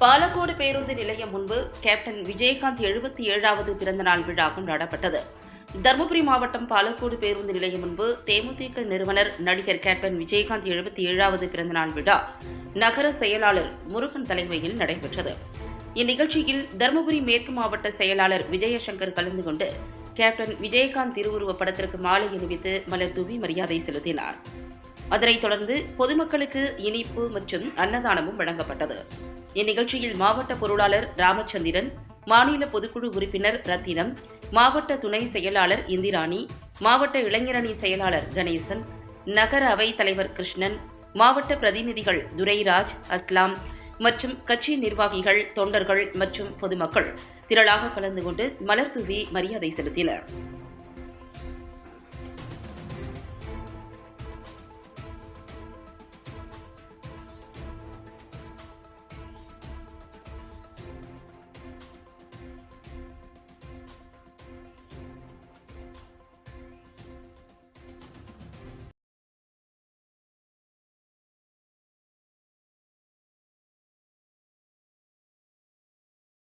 பாலக்கோடு பேருந்து நிலையம் முன்பு கேப்டன் விஜயகாந்த் எழுபத்தி ஏழாவது பிறந்தநாள் விழா கொண்டாடப்பட்டது தருமபுரி மாவட்டம் பாலக்கோடு பேருந்து நிலையம் முன்பு தேமுதிக நிறுவனர் நடிகர் கேப்டன் விஜயகாந்த் எழுபத்தி ஏழாவது பிறந்தநாள் விழா நகர செயலாளர் முருகன் தலைமையில் நடைபெற்றது. இந்நிகழ்ச்சியில் தருமபுரி மேற்கு மாவட்ட செயலாளர் விஜயசங்கர் கலந்து கொண்டு கேப்டன் விஜயகாந்த் திருவுருவப் படத்திற்கு மாலை அணிவித்து மலர் தூவி மரியாதை செலுத்தினார். அதனைத் தொடர்ந்து பொதுமக்களுக்கு இனிப்பு மற்றும் அன்னதானமும் வழங்கப்பட்டது. இந்நிகழ்ச்சியில் மாவட்ட பொருளாளர் ராமச்சந்திரன் மாநில பொதுக்குழு உறுப்பினர் ரத்தினம் மாவட்ட துணை செயலாளர் இந்திராணி மாவட்ட இளைஞரணி செயலாளர் கணேசன் நகர அவை தலைவர் கிருஷ்ணன் மாவட்ட பிரதிநிதிகள் துரைராஜ் அஸ்லாம் மற்றும் கட்சி நிர்வாகிகள் தொண்டர்கள் மற்றும் பொதுமக்கள் திரளாக கலந்து கொண்டு மலர் தூவி மரியாதை செலுத்தினர்.